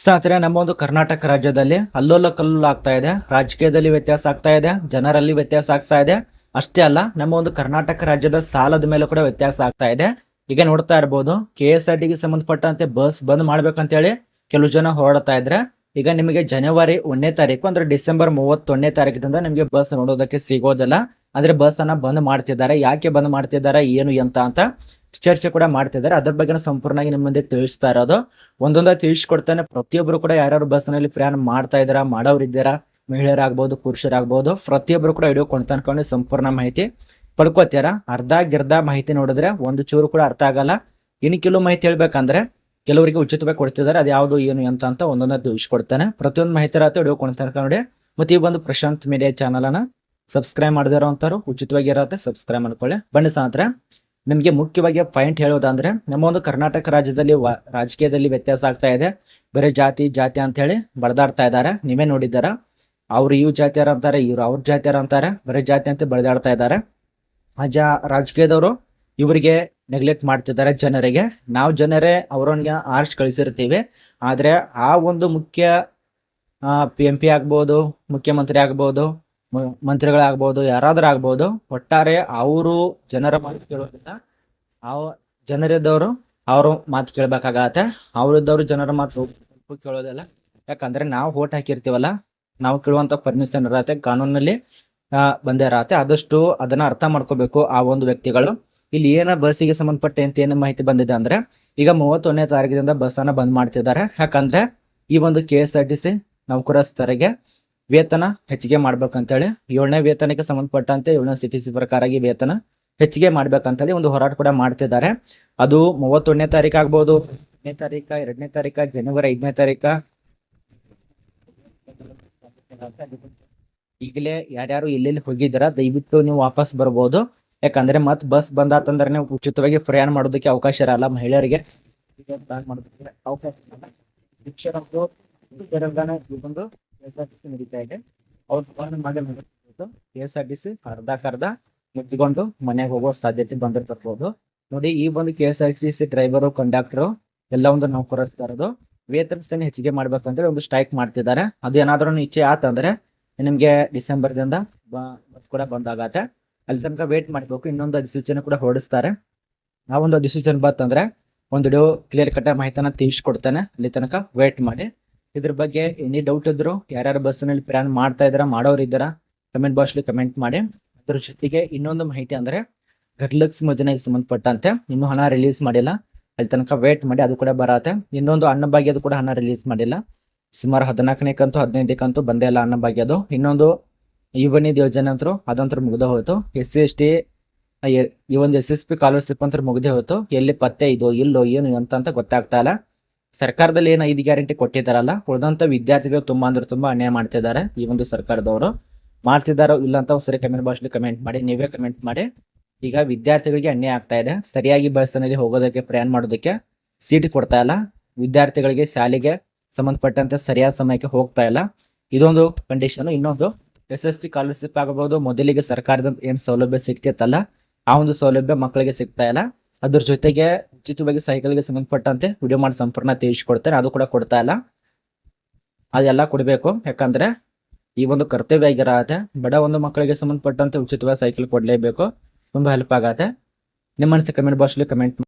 ಸ್ನೇಹಿತರೆ ನಮ್ಮ ಒಂದು ಕರ್ನಾಟಕ ರಾಜ್ಯದಲ್ಲಿ ಅಲ್ಲೋಲ ಕಲ್ಲೋಲ ಆಗ್ತಾ ಇದೆ. ರಾಜಕೀಯದಲ್ಲಿ ವ್ಯತ್ಯಾಸ ಆಗ್ತಾ ಇದೆ. ಜನರಲ್ಲಿ ವ್ಯತ್ಯಾಸ ಆಗ್ತಾ ಇದೆ. ಅಷ್ಟೇ ಅಲ್ಲ ನಮ್ಮ ಒಂದು ಕರ್ನಾಟಕ ರಾಜ್ಯದ ಸಾಲದ ಮೇಲೆ ಕೂಡ ವ್ಯತ್ಯಾಸ ಆಗ್ತಾ ಇದೆ. ಈಗ ನೋಡ್ತಾ ಇರ್ಬೋದು ಕೆ ಎಸ್ ಆರ್ ಟಿಗೆ ಸಂಬಂಧಪಟ್ಟಂತೆ ಬಸ್ ಬಂದ್ ಮಾಡ್ಬೇಕಂತೇಳಿ ಕೆಲವು ಜನ ಹೊರಡ್ತಾ ಇದ್ರೆ, ಈಗ ನಿಮಗೆ ಜನವರಿ ಒಂದನೇ ತಾರೀಕು ಅಂದ್ರೆ ಡಿಸೆಂಬರ್ ಮೂವತ್ತೊಂದನೇ ತಾರೀಕಿನಿಂದ ನಿಮಗೆ ಬಸ್ ನೋಡೋದಕ್ಕೆ ಸಿಗೋದಿಲ್ಲ. ಅಂದ್ರೆ ಬಸ್ ಅನ್ನ ಬಂದ್ ಮಾಡ್ತಿದ್ದಾರೆ. ಯಾಕೆ ಬಂದ್ ಮಾಡ್ತಿದ್ದಾರೆ, ಏನು, ಎಂತ ಅಂತ ಚರ್ಚೆ ಕೂಡ ಮಾಡ್ತಿದ್ದಾರೆ ಅದ್ರ ಬಗ್ಗೆ ಸಂಪೂರ್ಣವಾಗಿ ನಿಮ್ಮ ಮುಂದೆ ತಿಳಿಸ್ತಾ ಇರೋದು. ಒಂದೊಂದ ತಿಳಿಸ್ಕೊಡ್ತಾನೆ. ಪ್ರತಿಯೊಬ್ಬರು ಕೂಡ ಯಾರ್ಯಾರು ಬಸ್ನಲ್ಲಿ ಪ್ರಯಾಣ ಮಾಡ್ತಾ ಇದ್ದಾರಾ ಮಾಡೋರು ಇದ್ದಾರಾ, ಮಹಿಳೆಯರಾಗ್ಬೋದು, ಪುರುಷರಾಗ್ಬೋದು ಪ್ರತಿಯೊಬ್ಬರು ಕೂಡ ವಿಡಿಯೋ ಕೊಂಡು ಅನ್ಕೊಂಡು ಸಂಪೂರ್ಣ ಮಾಹಿತಿ ಪಡ್ಕೋತೀರ? ಅರ್ಧ ಗಿರ್ಧ ಮಾಹಿತಿ ನೋಡಿದ್ರೆ ಒಂದು ಚೂರು ಕೂಡ ಅರ್ಥ ಆಗಲ್ಲ. ಇನ್ನು ಕೆಲವು ಮಾಹಿತಿ ಹೇಳ್ಬೇಕಂದ್ರೆ ಕೆಲವರಿಗೆ ಉಚಿತವಾಗಿ ಕೊಡ್ತಿದ್ದಾರೆ. ಅದು ಯಾವುದು, ಏನು ಅಂತ ಅಂತ ಒಂದೊಂದು ತಿಳಿಸ್ಕೊಡ್ತಾನೆ. ಪ್ರತಿಯೊಂದು ಮಾಹಿತಿ ರಾತ್ರಿ ವಿಡಿಯೋ ತನಕ ನೋಡಿ. ಮತ್ತೆ ಈ ಒಂದು ಪ್ರಶಾಂತ್ ಮೀಡಿಯಾ ಚಾನಲ್ ಅನ್ನ ಸಬ್ಸ್ಕ್ರೈಬ್ ಮಾಡದಿರೋ ಅಂತಾರು ಉಚಿತವಾಗಿ ಇರತ್ತೆ ಸಬ್ಸ್ಕ್ರೈಬ್ ಮಾಡ್ಕೊಳ್ಳಿ. ಬನ್ನಿ ಸಾಂತ್ರ ನಿಮಗೆ ಮುಖ್ಯವಾಗಿ ಪಾಯಿಂಟ್ ಹೇಳೋದಂದ್ರೆ ನಮ್ಮ ಒಂದು ಕರ್ನಾಟಕ ರಾಜ್ಯದಲ್ಲಿ ರಾಜಕೀಯದಲ್ಲಿ ವ್ಯತ್ಯಾಸ ಆಗ್ತಾ ಇದೆ. ಬೇರೆ ಜಾತಿ ಜಾತಿ ಅಂತ ಹೇಳಿ ಬಡದಾಡ್ತಾ ಇದ್ದಾರೆ. ನೀವೇ ನೋಡಿದ್ದಾರ? ಅವ್ರು ಇವ್ ಜಾತಿಯಾರ ಅಂತಾರೆ, ಇವ್ರು ಅವ್ರ ಜಾತಿಯಾರ ಅಂತಾರೆ, ಬೇರೆ ಜಾತಿ ಅಂತ ಬಳದಾಡ್ತಾ ಇದ್ದಾರೆ. ಆ ಜಾ ರಾಜಕೀಯದವರು ಇವರಿಗೆ ನೆಗ್ಲೆಕ್ಟ್ ಮಾಡ್ತಿದ್ದಾರೆ ಜನರಿಗೆ. ನಾವು ಜನರೇ ಅವರೊಂದಿಗೆ ಆರ್ಸ್ ಕಳಿಸಿರ್ತೀವಿ. ಆದರೆ ಆ ಒಂದು ಮುಖ್ಯ ಪಿ ಎಂ ಪಿ ಆಗ್ಬೋದು, ಮುಖ್ಯಮಂತ್ರಿ ಆಗ್ಬೋದು ಮಂತ್ರಿಗಳಾಗ್ಬೋದು ಯಾರಾದ್ರೂ ಆಗ್ಬೋದು ಒಟ್ಟಾರೆ ಅವರು ಜನರ ಮಾತು ಕೇಳೋದಿಲ್ಲ ಅವ ಜನರಿದ್ದವರು ಅವರು ಮಾತು ಕೇಳ್ಬೇಕಾಗತ್ತೆ. ಅವರಿದ್ದವರು ಜನರ ಮಾತು ಕೇಳೋದಿಲ್ಲ. ಯಾಕಂದ್ರೆ ನಾವು ಓಟ್ ಹಾಕಿರ್ತೀವಲ್ಲ, ನಾವು ಕೇಳುವಂತ ಪರ್ಮಿಷನ್ ಇರತ್ತೆ ಕಾನೂನಲ್ಲಿ ಬಂದೇ ಇರತ್ತೆ. ಆದಷ್ಟು ಅದನ್ನ ಅರ್ಥ ಮಾಡ್ಕೋಬೇಕು ಆ ಒಂದು ವ್ಯಕ್ತಿಗಳು. ಇಲ್ಲಿ ಏನ ಬಸ್ಸಿಗೆ ಸಂಬಂಧಪಟ್ಟಂತೆ ಏನು ಮಾಹಿತಿ ಬಂದಿದೆ ಅಂದ್ರೆ, ಈಗ ಮೂವತ್ತೊಂದನೇ ತಾರೀಕಿನಿಂದ ಬಸ್ ಅನ್ನ ಬಂದ್ ಮಾಡ್ತಿದ್ದಾರೆ. ಯಾಕಂದ್ರೆ ಈ ಒಂದು K S R T C ನೌಕರಸ್ಥರಿಗೆ ವೇತನ ಹೆಚ್ಚಿಗೆ ಮಾಡ್ಬೇಕಂತೇಳಿ, ಏಳನೇ ವೇತನಕ್ಕೆ ಸಂಬಂಧಪಟ್ಟಂತೆ ಏಳನೇ ಸಿ ಟಿ ಸಿ ಪ್ರಕಾರಾಗಿ ವೇತನ ಹೆಚ್ಚಿಗೆ ಮಾಡ್ಬೇಕಂತೇಳಿ ಒಂದು ಹೋರಾಟ ಕೂಡ ಮಾಡ್ತಿದ್ದಾರೆ. ಅದು ಮೂವತ್ತೊಂದನೇ ತಾರೀಕು ಆಗ್ಬೋದು ಒಂದನೇ ತಾರೀಕ, ಎರಡನೇ ತಾರೀಕ, ಜನವರಿ ಐದನೇ ತಾರೀಕ. ಈಗಲೇ ಯಾರ್ಯಾರು ಎಲ್ಲೆಲ್ಲಿ ಹೋಗಿದ್ದೀರಾ, ದಯವಿಟ್ಟು ನೀವು ವಾಪಸ್ ಬರ್ಬೋದು. ಯಾಕಂದ್ರೆ ಮತ್ ಬಸ್ ಬಂದಾತಂದ್ರೆ ನೀವು ಉಚಿತವಾಗಿ ಪ್ರಯಾಣ ಮಾಡೋದಕ್ಕೆ ಅವಕಾಶ ಇರಲ್ಲ ಮಹಿಳೆಯರಿಗೆ. ಅವಕಾಶ ನಡೀತಾ ಇದೆ. K S R T C ಅರ್ಧಕ್ಕರ್ಧ ಮುಚ್ಚಿಕೊಂಡು ಮನೆಗೆ ಹೋಗೋ ಸಾಧ್ಯತೆ ಬಂದಿರ್ತಿರ್ಬೋದು ನೋಡಿ, ಈ ಒಂದು K S R T C driver conductor ಎಲ್ಲ ಒಂದು ಇರೋದು. ವೇತನ ಸ್ಥಾನ ಹೆಚ್ಚಿಗೆ ಮಾಡ್ಬೇಕಂದ್ರೆ ಒಂದು ಸ್ಟ್ರೈಕ್ ಮಾಡ್ತಿದ್ದಾರೆ. ಅದು ಏನಾದ್ರೂ ಇಚ್ಛೆ ಆತಂದ್ರೆ ನಿಮಗೆ ಡಿಸೆಂಬರ್ದಿಂದ ಬಸ್ ಕೂಡ ಬಂದಾಗತ್ತೆ ಅಲ್ಲಿ ತನಕ ವೇಟ್ ಮಾಡಬೇಕು. ಇನ್ನೊಂದು ಅಧಿಸೂಚನೆ ಕೂಡ ಹೊರಡಿಸ್ತಾರೆ. ಆ ಒಂದು ಅಧಿಸೂಚನೆ ಬಂತಂದ್ರೆ ಒಂದು ಕ್ಲಿಯರ್ ಕಟ್ಟ ಮಾಹಿತಿನ ತಿಳಿಸ್ಕೊಡ್ತಾನೆ. ಅಲ್ಲಿ ತನಕ ವೇಟ್ ಮಾಡಿ. ಇದ್ರ ಬಗ್ಗೆ ಎನಿ ಡೌಟ್ ಇದ್ರು ಯಾರ್ಯಾರು ಬಸ್ಸಿನಲ್ಲಿ ಪ್ರಯಾಣ ಮಾಡ್ತಾ ಇದ್ದಾರಾ ಮಾಡೋರು ಇದ್ದಾರ ಕಮೆಂಟ್ ಬಾಕ್ಸ್ಲಿ ಕಮೆಂಟ್ ಮಾಡಿ. ಅದ್ರ ಜೊತೆಗೆ ಇನ್ನೊಂದು ಮಾಹಿತಿ ಅಂದ್ರೆ ಗರ್ಲಕ್ಷ್ಮಿ ಯೋಜನೆಗೆ ಸಂಬಂಧಪಟ್ಟಂತೆ ಇನ್ನೂ ಹಣ ರಿಲೀಸ್ ಮಾಡಿಲ್ಲ. ಅಲ್ಲಿ ತನಕ ವೇಟ್ ಮಾಡಿ ಅದು ಕೂಡ ಬರತ್ತೆ. ಇನ್ನೊಂದು ಅನ್ನಭಾಗ್ಯದು ಕೂಡ ಹಣ ರಿಲೀಸ್ ಮಾಡಿಲ್ಲ. ಸುಮಾರು ಹದಿನಾಲ್ಕನೇ ಕಂತು, ಹದಿನೈದನೇ ಕಂತು ಬಂದೇ ಇಲ್ಲ ಅನ್ನಭಾಗ್ಯದು ಇನ್ನೊಂದು ಯುವನಿಧಿ ಯೋಜನೆ ಅಂತೂ ಅದಂತರ ಮುಗಿದ ಹೋಯ್ತು. ಎಸ್ ಸಿ ಎಸ್ ಟಿ ಈ ಒಂದು ಎಸ್ ಎಸ್ ಪಿ ಸ್ಕಾಲರ್ಶಿಪ್ ಅಂತ ಮುಗಿದೇ ಹೋಯ್ತು. ಎಲ್ಲಿ ಪತ್ತೆ ಇದೋ ಇಲ್ಲೋ ಏನು ಅಂತ ಗೊತ್ತಾಗ್ತಾ ಇಲ್ಲ. ಸರ್ಕಾರದಲ್ಲಿ ಏನು ಐದು ಗ್ಯಾರಂಟಿ ಕೊಟ್ಟಿದ್ದಾರಲ್ಲ ಉಳಿದಂಥ ವಿದ್ಯಾರ್ಥಿಗಳು ತುಂಬಾ ಅಂದ್ರೆ ತುಂಬಾ ಅನ್ಯಾಯ ಮಾಡ್ತಿದ್ದಾರೆ ಈ ಒಂದು ಸರ್ಕಾರದವರು. ಮಾಡ್ತಿದ್ದಾರೋ ಇಲ್ಲ ಅಂತ ಸರಿ ಕಮೆಂಟ್ ಬಾಕ್ಸ್ಲಿ ಕಮೆಂಟ್ ಮಾಡಿ, ನೀವೇ ಕಮೆಂಟ್ ಮಾಡಿ. ಈಗ ವಿದ್ಯಾರ್ಥಿಗಳಿಗೆ ಅನ್ಯಾಯ ಆಗ್ತಾ ಇದೆ. ಸರಿಯಾಗಿ ಬಸ್ನಲ್ಲಿ ಹೋಗೋದಕ್ಕೆ ಪ್ರಯಾಣ ಮಾಡೋದಕ್ಕೆ ಸೀಟ್ ಕೊಡ್ತಾ ಇಲ್ಲ. ವಿದ್ಯಾರ್ಥಿಗಳಿಗೆ ಶಾಲೆಗೆ ಸಂಬಂಧಪಟ್ಟಂತೆ ಸರಿಯಾದ ಸಮಯಕ್ಕೆ ಹೋಗ್ತಾ ಇಲ್ಲ. ಇದೊಂದು ಕಂಡೀಷನ್ ಇನ್ನೊಂದು ಎಸ್ ಎಸ್ ಪಿ ಸ್ಕಾಲರ್ಶಿಪ್ ಆಗಬಹುದು. ಮೊದಲಿಗೆ ಸರ್ಕಾರದ ಏನು ಸೌಲಭ್ಯ ಸಿಗ್ತಿತ್ತಲ್ಲ, ಆ ಒಂದು ಸೌಲಭ್ಯ ಮಕ್ಕಳಿಗೆ ಸಿಗ್ತಾ ಇಲ್ಲ. ಅದ್ರ ಜೊತೆಗೆ ಉಚಿತವಾಗಿ ಸೈಕಲ್ಗೆ ಸಂಬಂಧಪಟ್ಟಂತೆ ವಿಡಿಯೋ ಮಾಡಿ ಸಂಪೂರ್ಣ ತಿಳಿಸ್ಕೊಡ್ತಾರೆ. ಅದು ಕೂಡ ಕೊಡ್ತಾ ಇಲ್ಲ. ಅದೆಲ್ಲ ಕೊಡಬೇಕು. ಯಾಕಂದ್ರೆ ಈ ಒಂದು ಕರ್ತವ್ಯ ಆಗಿರತ್ತೆ ಬಡ ಒಂದು ಮಕ್ಕಳಿಗೆ ಸಂಬಂಧಪಟ್ಟಂತೆ ಉಚಿತವಾಗಿ ಸೈಕಲ್ ಕೊಡಲೇಬೇಕು. ತುಂಬಾ ಹೆಲ್ಪ್ ಆಗತ್ತೆ. ನಿಮ್ಮ ಅನಿಸಿಕೆ ಕಮೆಂಟ್ ಬಾಕ್ಸಲ್ಲಿ ಕಮೆಂಟ್